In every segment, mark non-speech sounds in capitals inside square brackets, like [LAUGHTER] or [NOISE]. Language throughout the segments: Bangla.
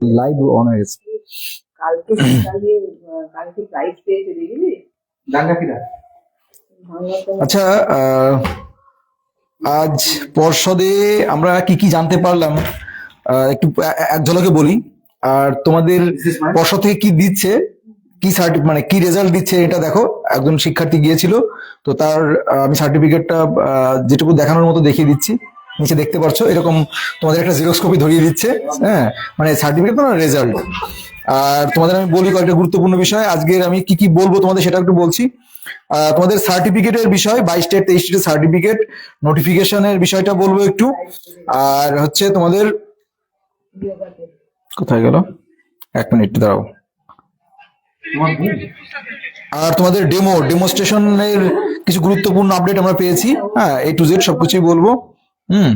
লাইভ অন হয়ে গেছে কালকে সকালে কালকে প্রাইজ পেয়েছে দেখলি? তো আচ্ছা আহ, আজ পর্ষদে আমরা কি কি জানতে পারলাম? আহ, একটু এক ঝলকে বলি। আর তোমাদের পর্ষদ থেকে কি দিচ্ছে? কি সার্টি মানে কি রেজাল্ট দিচ্ছে এটা দেখো। একজন শিক্ষার্থী গিয়েছিল তো তার আহ, আমি সার্টিফিকেটটা যেটুকু দেখানোর মতো দেখিয়ে দিচ্ছি। নিচে দেখতে পাচ্ছ এরকম তোমাদের একটা জেরক্স কপি ধরিয়ে দিচ্ছে হ্যাঁ? মানে সার্টিফিকেট তো রেজাল্ট আর তোমাদের আমি বলি কয়েকটা গুরুত্বপূর্ণ বিষয়। আজকের আমি কি কি বলব তোমাদের সেটা একটু বলছি। তোমাদের সার্টিফিকেটের বিষয়, বাইশ স্টেট তেইশ স্টেটের সার্টিফিকেট নোটিফিকেশনের বিষয়টা বলব একটু। আর হচ্ছে তোমাদের, কোথায় গেল? এক মিনিট, দাঁড়াও। আর তোমাদের ডেমো ডেমোস্ট্রেশনের কিছু গুরুত্বপূর্ণ আপডেট আমরা পেয়েছি। হ্যাঁ এ টু জেড সবকিছুই বলব। হুম।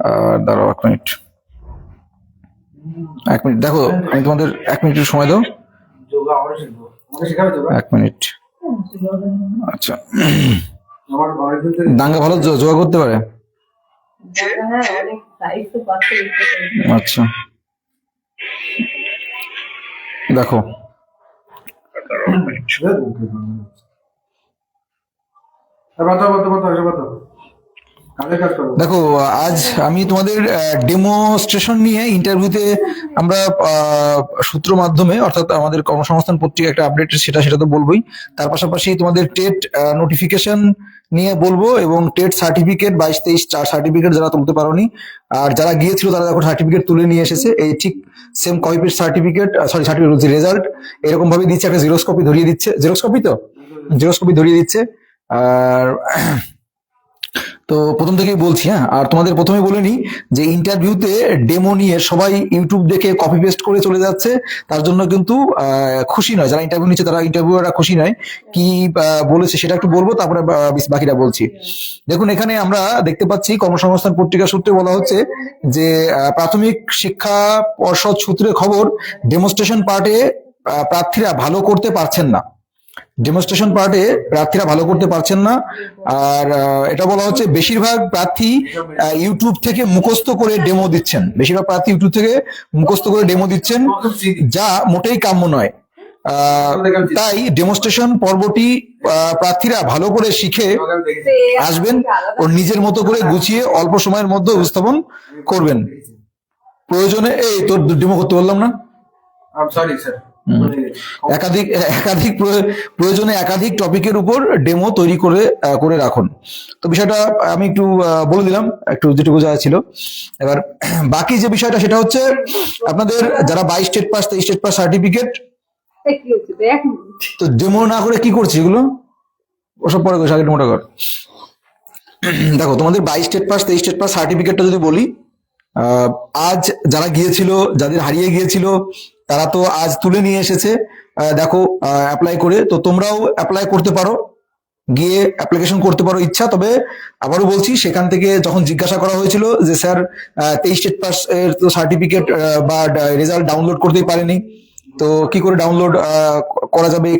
আর দাঁড়াও এক মিনিট। এক মিনিট দেখো আমি তোমাদের এক মিনিটের সময় দাও। এক মিনিট। আচ্ছা। দাঙ্গা ভালো যোগা করতে পারে? হ্যাঁ আচ্ছা। দেখো। বাতা বাতা বাতা এসে দেখো আজ আমি তোমাদের ডেমোস্ট্রেশন নিয়ে ইন্টারভিউতে আমরা সূত্র মাধ্যমে অর্থাৎ আমাদের কর্মসংস্থান পত্রিকা একটা আপডেট সেটা সেটা তো বলবোই। তার পাশাপাশি তোমাদের টেট নোটিফিকেশন নিয়ে বলব এবং টেট সার্টিফিকেট বাইশ তেইশ চার সার্টিফিকেট যারা তুলতে পারোনি আর যারা গিয়েছিল তারা দেখো সার্টিফিকেট তুলে নিয়ে এসেছে। এই ঠিক same copy paste certificate sorry certificate result এরকম ভাবে দিচ্ছে একটা জেরক্স কপি ধরিয়ে দিচ্ছে। জেরক্স কপি তো? জেরক্স কপি ধরিয়ে দিচ্ছে। আর তো প্রথম থেকেই বলছি হ্যাঁ আর তোমাদের প্রথমে বলে নিই যে ইন্টারভিউতে ডেমো নিয়ে সবাই ইউটিউব দেখে কপি পেস্ট করে চলে যাচ্ছে, তার জন্য কিন্তু খুশি নয়, যারা ইন্টারভিউ নিচ্ছে তারা ইন্টারভিউরা খুশি নয়, কি বলেছে সেটা একটু বলব, তারপরে বাকিটা বলছি। দেখুন, এখানে আমরা দেখতে পাচ্ছি কর্মসংস্থান পত্রিকা সূত্রে বলা হচ্ছে যে প্রাথমিক শিক্ষা পর্ষদ সূত্রে খবর ডেমোস্ট্রেশন পার্টে প্রার্থীরা ভালো করতে পারছেন না। ডেমনস্ট্রেশন পার্টে প্রার্থীরা ভালো করতে পারছেন না। আর এটা বলা হচ্ছে বেশিরভাগ প্রার্থী ইউটিউব থেকে মুখস্থ করে ডেমো দিচ্ছেন। বেশিরভাগ প্রার্থী ইউটিউব থেকে মুখস্থ করে ডেমো দিচ্ছেন, যা মোটেই কাম্য নয়। তাই ডেমনস্ট্রেশন পর্বটি প্রার্থীরা ভালো করে শিখে আসবেন ও নিজের মতো করে গুছিয়ে অল্প সময়ের মধ্যে উপস্থাপন করবেন। প্রয়োজনে, এই তোর ডেমো করতে বললাম না। সরি স্যার একাধিক একাধিক প্রয়- প্রয়োজনে একাধিক টপিকের উপর ডেমো তৈরি করে করে রাখুন। তো বিষয়টা আমি একটু বলে দিলাম একটু যেটুকু যা ছিল। এবার [CLEARS THROAT] বাকি যে বিষয়টা সেটা হচ্ছে আপনাদের যারা বাইশ স্টেট পাস তেইশ স্টেট পাস সার্টিফিকেট। তো ডেমো না করে কি করছে এগুলো? ওসব পরে আগে ডেমোটা কর। [CLEARS THROAT] দেখো তোমাদের বাইশ স্টেট পাস তেইশ স্টেট পাস সার্টিফিকেটটা যদি বলি আজ যারা গিয়েছিল, যাদের হারিয়ে গিয়েছিল, তারা তো আজ তুলে নিয়ে এসেছে। দেখো অ্যাপ্লাই করে। তো তোমরাও অ্যাপ্লাই করতে পারো, গিয়ে অ্যাপ্লিকেশন করতে পারো ইচ্ছা। তবে আবারও বলছি, সেখান থেকে যখন জিজ্ঞাসা করা হয়েছিল যে, স্যার তেইশ স্টেট পাস এর তো সার্টিফিকেট বা রেজাল্ট ডাউনলোড করতেই পারেনি, তো কি করে ডাউনলোড করা যাবে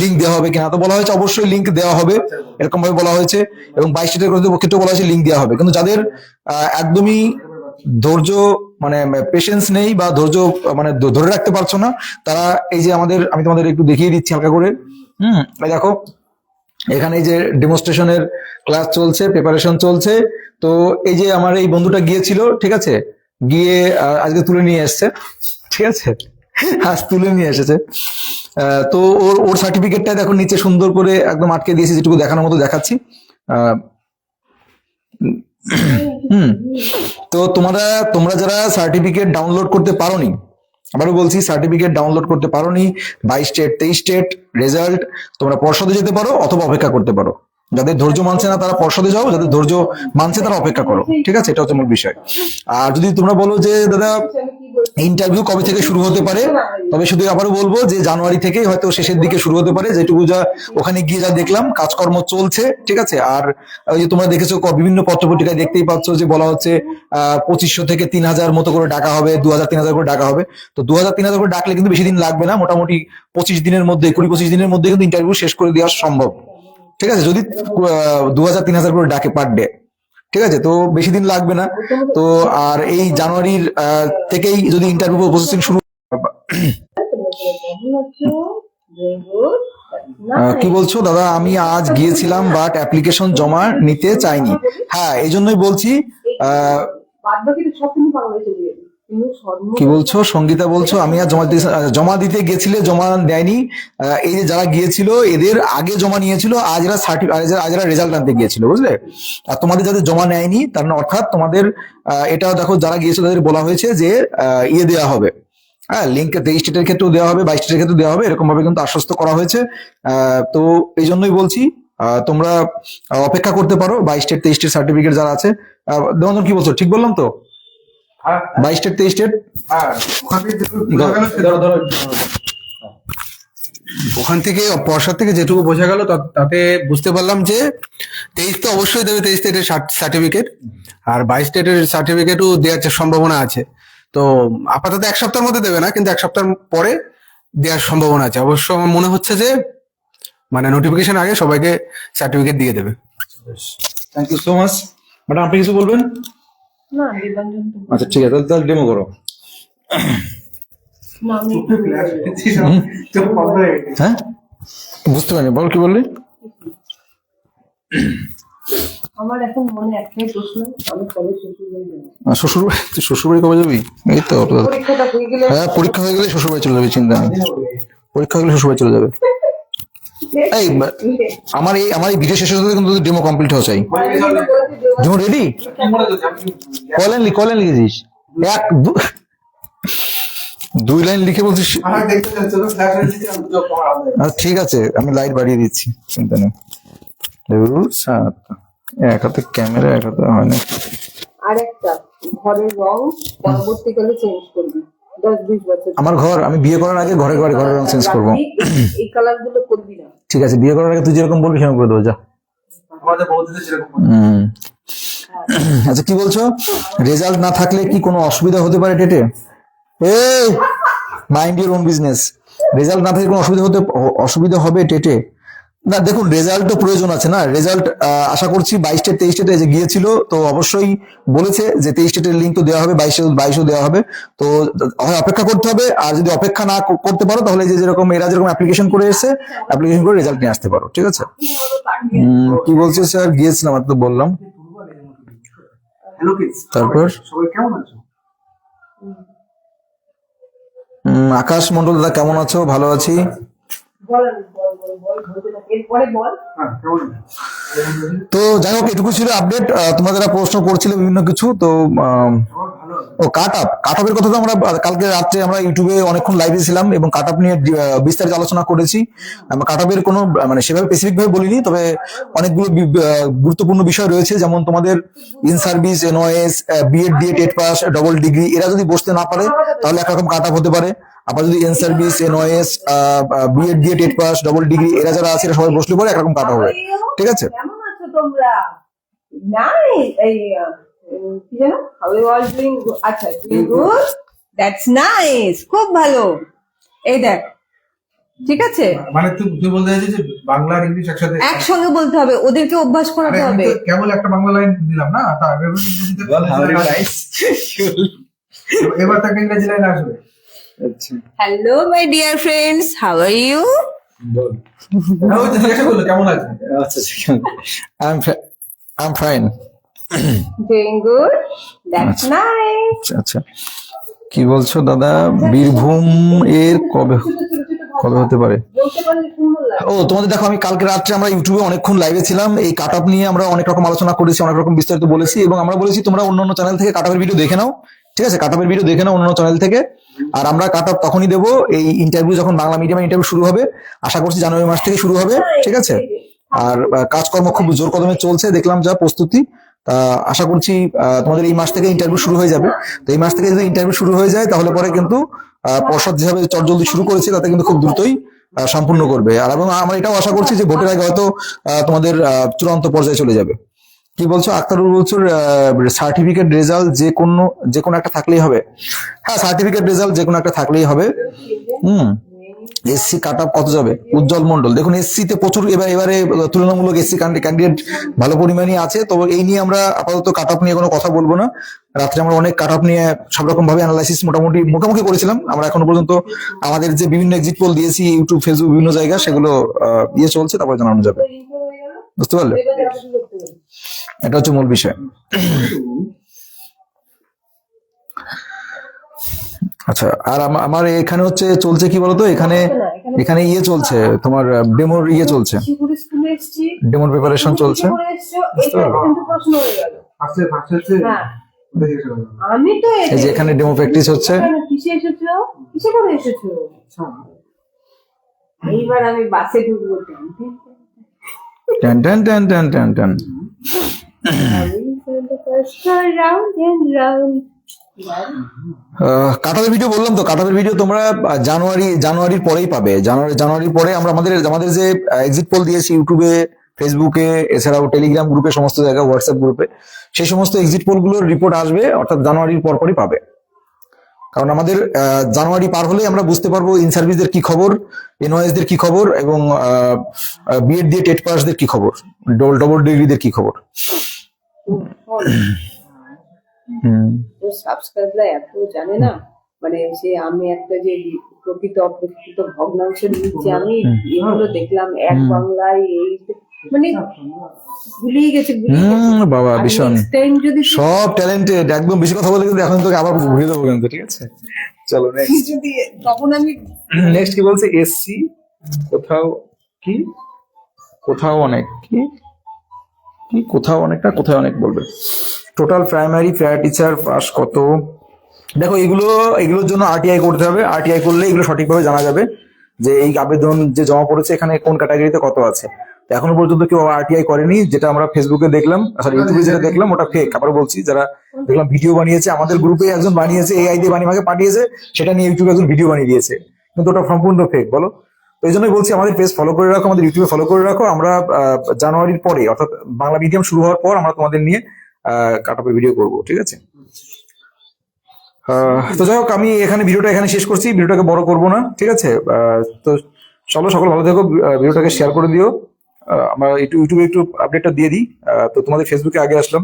লিঙ্ক দেওয়া হবে কিনা? তো বলা হয়েছে, অবশ্যই লিঙ্ক দেওয়া হবে। এরকম ভাবে বলা হয়েছে এবং বাইশ স্টেটের ক্ষেত্রে বলা হয়েছে লিঙ্ক দেওয়া হবে। কিন্তু যাদের একদমই ধৈর্য মানে পেশেন্স নেই বা ধৈর্য মানে ধরে রাখতে পারছ না, তারা এই যে আমাদের, আমি তোমাদের একটু দেখিয়ে দিচ্ছি হালকা করে। হুম দেখো, এখানে এই যে ডেমনস্ট্রেশনের ক্লাস চলছে প্রিপারেশন চলছে, তো এই যে আমার এই বন্ধুটা গিয়েছিল, ঠিক আছে? গিয়ে আজকে তুলে নিয়ে এসছে, ঠিক আছে? আজ তুলে নিয়ে এসেছে। তো ওর ওর সার্টিফিকেটটা দেখো নিচে সুন্দর করে একদম আটকে দিয়েছি, যেটুকু দেখানোর মতো দেখাচ্ছি। হুম। তো তোমরা তোমরা যারা সার্টিফিকেট ডাউনলোড করতে পারোনি, আবারও বলছি সার্টিফিকেট ডাউনলোড করতে পারোনি, বাইশ স্টেট তেইশ স্টেট রেজাল্ট তোমরা পর্ষদে যেতে পারো অথবা অপেক্ষা করতে পারো। যাদের ধৈর্য মানছে না, তারা পর্ষদে যাও, যাদের ধৈর্য মানছে তারা অপেক্ষা করো, ঠিক আছে? এটা হচ্ছে মূল বিষয়। আর যদি তোমরা বলো যে, দাদা ইন্টারভিউ কবে থেকে শুরু হতে পারে? তবে শুধু আবারও বলব যে জানুয়ারি থেকেই হয়তো শেষের দিকে শুরু হতে পারে। যেটুকু যা ওখানে গিয়ে যা দেখলাম, কাজকর্ম চলছে, ঠিক আছে? আর ওই যে তোমরা দেখেছ বিভিন্ন পত্রপত্রিকায় দেখতেই পাচ্ছ যে বলা হচ্ছে পঁচিশশো থেকে তিন হাজার মতো করে ডাকা হবে, দু হাজার, তিন হাজার করে ডাকা হবে। তো দু হাজার, তিন হাজার করে ডাকলে কিন্তু বেশি দিন লাগবে না। মোটামুটি পঁচিশ দিনের মধ্যে, কুড়ি, পঁচিশ দিনের মধ্যে কিন্তু ইন্টারভিউ শেষ করে দেওয়া সম্ভব। ঠিক আছে? যদি দু হাজার, তিন হাজার করে ডাকে পার ডে ঠিক আছে? তো বেশি দিন লাগবে না। তো আর এই জানুয়ারির থেকেই যদি ইন্টারভিউ প্রসেসিং শুরু কি বলছো? দাদা, আমি আজ গিয়েছিলাম বাট অ্যাপ্লিকেশন জমা নিতে চাইনি। হ্যাঁ এই জন্যই বলছি বাদ বাকি সব কিন্তু বাংলাদেশে কি বলছো? সঙ্গীতা বলছো? আমি আর জমা দিতে জমা দিতে গেছিলে, জমা দেয়নি। এই যে যারা গিয়েছিল, এদের আগে জমা নিয়েছিল, আজ এরা আজ এরা রেজাল্ট আনতে গিয়েছিল, বুঝলে? আর তোমাদের যাদের জমা নেয়নি, তার মানে অর্থাৎ তোমাদের এটাও দেখো, যারা গিয়েছিল, তাদের বলা হয়েছে যে ইয়ে দেওয়া হবে। হ্যাঁ লিঙ্ক তেইশ স্টেটের ক্ষেত্রেও দেওয়া হবে বাইশ স্টেটের ক্ষেত্রেও দেওয়া হবে এরকম ভাবে কিন্তু আশ্বস্ত করা হয়েছে। তো এই জন্যই বলছি তোমরা অপেক্ষা করতে পারো বাইশ স্টেট তেইশ স্টেট সার্টিফিকেট যারা আছে। দেবন্দর কি বলছো? ঠিক বললাম তো? বাইশ স্টেট তেইশ স্টেট ওখান থেকে পর্ষদ থেকে যেটুকু বোঝা গেল তাতে বুঝতে পারলাম যে তেইশ তো অবশ্যই দেবে, তেইশ স্টেটের সার্টিফিকেট আর বাইশ স্টেটের সার্টিফিকেটও দেওয়ার সম্ভাবনা আছে। তো আপাতত এক সপ্তাহের মধ্যে দেবে না, কিন্তু এক সপ্তাহ পরে দেওয়ার সম্ভাবনা আছে। অবশ্য আমার মনে হচ্ছে যে মানে নোটিফিকেশন আগে সবাইকে সার্টিফিকেট দিয়ে দেবে। Thank you so much madam আপনি কিছু বলবেন? আচ্ছা ঠিক আছে তাহলে তাহলে ডেমো করো। হ্যাঁ? বুঝতে পারিনি বল কি বললি? আমার এখন মনে একটাই প্রশ্ন আমি কবে শ্বশুর বাড়ি শ্বশুর শ্বশুর বাড়ি কবে যাবি? এই তো পরীক্ষাটা হয়ে হ্যাঁ পরীক্ষা হয়ে গেলে শ্বশুর বাড়ি চলে যাবে চিন্তা নেই। পরীক্ষা হয়ে গেলে শ্বশুর বাড়ি চলে যাবে। এই আমার এই আমার এই ভিডিও শেষ হতে কিন্তু ডেমো কমপ্লিট হওয়া চাই। ডেমো রেডি কয় লাইন কয় লাইন লিখেছিস। এক দুই লাইন লিখে বলছিস? আচ্ছা, ঠিক আছে আমি লাইট বাড়িয়ে দিচ্ছি। চিন্তা নেই। সাত এক হাতে ক্যামেরা এক হাতে হয় না। আর একটা ঘরের রং পরবর্তীকালে চেঞ্জ করবি। আমার ঘর আমি বিয়ে করার আগে ঘরে ঘরে ঘরের রং চেঞ্জ করব। এই কালারগুলো করবি না। ঠিক আছে বিয়ে করার আগে তুই যেরকম বলবি সেরকম করে দেবো যা। আচ্ছা কি বলছো? রেজাল্ট না থাকলে কি কোনো অসুবিধা হতে পারে টেটে এই mind your own business result না থাকলে কোনো অসুবিধা হতে অসুবিধা হবে টেটে না দেখুন রেজাল্ট তো প্রয়োজন আছে না। রেজাল্ট আশা করছি বাইশটা স্টেট তেইশ স্টেটে যে গিয়েছিল তো অবশ্যই বলেছে যে তেইশ স্টেটের লিঙ্ক তো দেওয়া হবে বাইশে বাইশও দেওয়া হবে। তো হয় অপেক্ষা করতে হবে আর যদি অপেক্ষা না করতে পারো তাহলে যে যেরকম এরা যেরকম অ্যাপ্লিকেশন করে এসে অ্যাপ্লিকেশন করে রেজাল্ট নিয়ে আসতে পারো ঠিক আছে? কি বলছে স্যার গিয়েছিলাম আর তো বললাম। তারপর? আকাশ মন্ডল দাদা কেমন আছো? ভালো আছি। তো যাই হোক এটুকু ছিল আপডেট তোমাদের প্রশ্ন করছিল বিভিন্ন কিছু তো ও কাট আপ কাট আপের কথা তো আমরা কালকে রাত্রে আমরা ইউটিউবে অনেকক্ষণ লাইভে ছিলাম এবং কাট আপ নিয়ে বিস্তারিত আলোচনা করেছি। কাট আপের কোনো মানে সেভাবে স্পেসিফিক ভাবে বলিনি তবে অনেকগুলো গুরুত্বপূর্ণ বিষয় রয়েছে। যেমন তোমাদের ইন সার্ভিস এনওএস বিএড দিয়ে টেট পাস ডবল ডিগ্রি এরা যদি বসতে না পারে তাহলে একরকম কাট আপ হতে পারে। আবার যদি এন সার্ভিস এনওএস বিএড দিয়ে টেট পাস ডবল ডিগ্রি এরা যারা আছে সবাই বসলে পরে একরকম কাট হবে। ঠিক আছে? তোমরা? নাই এই কি জানো হাউ ইউ অল ডুইং আচ্ছা ডুইং গুড দ্যাটস নাইস খুব ভালো। এই দেখ ঠিক আছে? মানে তুই তুই বলতে চাইছিস যে বাংলা আর ইংলিশ একসাথে একসঙ্গে বলতে হবে ওদেরকে অভ্যাস করাতে হবে। কেবল একটা বাংলা লাইন দিলাম না? তা এবার তাকে ইংরেজি লাইন আসবে। Hello my dear friends how are you কেমন আচ্ছা আচ্ছা। কি বলছো দাদা? বীরভূম এর কবে কবে হতে পারে? ও তোমাদের দেখো আমি কালকে রাত্রে আমরা ইউটিউবে অনেকক্ষণ লাইভে ছিলাম। এই কাটআপ নিয়ে আমরা অনেক রকম আলোচনা করেছি অনেক রকম বিস্তারিত বলেছি এবং আমরা বলেছি তোমরা অন্যান্য চ্যানেল থেকে কাটপের ভিডিও দেখে নাও। ঠিক আছে কাট আপের ভিডিও দেখে নাও অন্যান্য চ্যানেল থেকে। আর আমরা কাট আপ তখনই দেবো এই ইন্টারভিউ যখন বাংলা মিডিয়ামে ইন্টারভিউ শুরু হবে। আশা করছি জানুয়ারি মাস থেকে শুরু হবে ঠিক আছে? আর কাজকর্ম খুব জোর কদমে চলছে দেখলাম যা প্রস্তুতি। তা আশা করছি আহ, তোমাদের এই মাস থেকে ইন্টারভিউ শুরু হয়ে যাবে। তো এই মাস থেকে যদি ইন্টারভিউ শুরু হয়ে যায় তাহলে পরে কিন্তু আহ, পর্ষদ যেভাবে চটজলদি শুরু করেছে তাতে কিন্তু খুব দ্রুতই আহ, সম্পূর্ণ করবে। আর এবং আমরা এটাও আশা করছি যে ভোটের আগে হয়তো আহ, তোমাদের আহ, চূড়ান্ত পর্যায়ে চলে যাবে। কি বলছো? আক্তারুল বলছো সার্টিফিকেট রেজাল্ট যে কোনো যে কোনো একটা থাকলেই হবে। হ্যাঁ সার্টিফিকেট রেজাল্ট যে কোনো একটা থাকলেই হবে। হুম। এসসি কাট কত যাবে? উজ্জ্বল মন্ডল দেখুন এসসি তে প্রচুর এবার, এবারে তুলনামূলক এসসি ক্যান্ডিডেট ভালো পরিমাণে আছে। তো এই নিয়ে আমরা আপাতত কাট নিয়ে কোনো কথা বলব না। রাত্রে আমরা অনেক কাট নিয়ে সব রকম ভাবে অ্যানালাইসিস মোটামুটি মুখোমুখি করেছিলাম। আমরা এখনও পর্যন্ত আমাদের যে বিভিন্ন এক্সিট পোল দিয়েছি ইউটিউব ফেসবুক বিভিন্ন জায়গা, সেগুলো ইয়ে চলছে, তারপরে জানানো যাবে। বুঝতে পারলে? এটা হচ্ছে মূল বিষয়। আচ্ছা আর আমার এখানে হচ্ছে চলছে কি বলতো? এখানে এখানে ইয়ে চলছে তোমার ডেমোর ইয়ে চলছে। ডেমোর প্রিপারেশন চলছে। হয়ে হ্যাঁ। এই যে এখানে ডেমো প্র্যাকটিস হচ্ছে। এসেছ? এইবার আমি বাসে ঢুকবো টান টান টান রাউন্ড এন্ড রাউন্ড কাটারের ভিডিও বললাম তো কাটারের ভিডিও তোমরা জানুয়ারি, জানুয়ারির পরেই পাবে। জানুয়ারি, জানুয়ারির পরে আমরা আমাদের আমাদের যে এক্সিট পোল দিয়েছি ইউটিউবে ফেসবুকে এছাড়াও টেলিগ্রাম গ্রুপে সমস্ত জায়গায় হোয়াটসঅ্যাপ গ্রুপে সেই সমস্ত এক্সিট পোলগুলোর রিপোর্ট আসবে, অর্থাৎ জানুয়ারির পর পরই পাবে। কারণ আমাদের জানুয়ারি পার হলে আমরা বুঝতে পারব ইন সার্ভিসদের কি খবর এনওয়াইএস দের কি খবর এবং বিএড দিয়ে টেট পাসদের কি খবর ডবল ডবল ডিগ্রিদের কি খবর। হুম। সাবস্ক্রাইবরা এত জানে না মানে সে আমি একটা যে প্রকৃত অপ্রকৃত ভগ্নাংশ নিচ্ছে আমি এগুলো দেখলাম এক বাংলায় এই মানে গেছে বাবা ভীষণ। যদি সব ট্যালেন্টেড একদম বেশি কথা বলে কিন্তু এখন তোকে আবার ঘুরিয়ে দেবো কিন্তু ঠিক আছে? চলো [LAUGHS] নেক্সট যদি তখন আমি [CLEARS THROAT] নেক্সট কি বলছে? এসসি কোথাও কি? কোথাও অনেক কি? কি? কোথাও অনেকটা কোথাও অনেক বলবে? Total primary fair teacher pass কত? দেখো এগুলো এগুলোর জন্য আরটিআই করতে হবে। আরটিআই করলে এগুলো সঠিকভাবে জানা যাবে যে এই আবেদন যে জমা পড়েছে এখানে কোন ক্যাটাগরিতে কত আছে। এখনও পর্যন্ত কেউ আরটিআই করেনি, যেটা আমরা ফেসবুকে দেখলাম সরি ইউটিউবে যেটা দেখলাম, ওটা ফেক আবার বলছি, যারা দেখলাম ভিডিও বানিয়েছে, আমাদের গ্রুপে একজন বানিয়েছে এআই দিয়ে বানিয়ে আমাকে পাঠিয়েছে, সেটা নিয়ে ইউটিউবে একজন ভিডিও বানিয়ে দিয়েছে, কিন্তু ওটা সম্পূর্ণ ফেক বলো? তো এই জন্যই বলছি, আমাদের পেজ ফলো করে রাখো, আমাদের ইউটিউবে ফলো করে রাখো, আমরা জানুয়ারির পরে, অর্থাৎ বাংলা মিডিয়াম শুরু হওয়ার পর, আমরা তোমাদের নিয়ে কাটাপের ভিডিও করব, ঠিক আছে? তো যাই হোক, আমি এখানে ভিডিওটা এখানে শেষ করছি ভিডিওটাকে বড় করব না, ঠিক আছে? তো চলো, সকল ভালো থেকো ভিডিওটাকে শেয়ার করে দিও। আমরা একটু ইউটিউবে একটু আপডেটটা দিয়ে দিই। তো তোমাদের ফেসবুকে আগে আসলাম।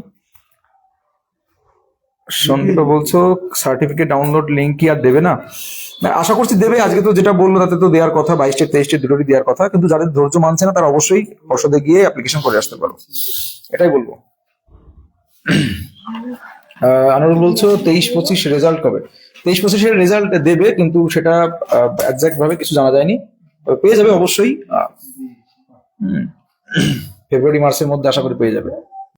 সন্দীপা বলছো সার্টিফিকেট ডাউনলোড লিঙ্ক কি আর দেবে না? আশা করছি দেবে। আজকে তো যেটা বলল, তাতে তো দেওয়ার কথা বাইশটে তেইশটে দুটোরই দেওয়ার কথা। কিন্তু যাদের ধৈর্য মানছে না, তারা অবশ্যই পর্ষদে গিয়ে অ্যাপ্লিকেশন করে আসতে পারো। এটাই বলব। আনোয়ার বলছো, তেইশ পঁচিশ রেজাল্ট কবে? তেইশ পঁচিশের রেজাল্ট দেবে, কিন্তু সেটা একজাক্ট ভাবে কিছু জানা যায়নি। পেয়ে যাবে অবশ্যই। ফেব্রুয়ারি মার্চের মধ্যে আশা করি পেয়ে যাবে।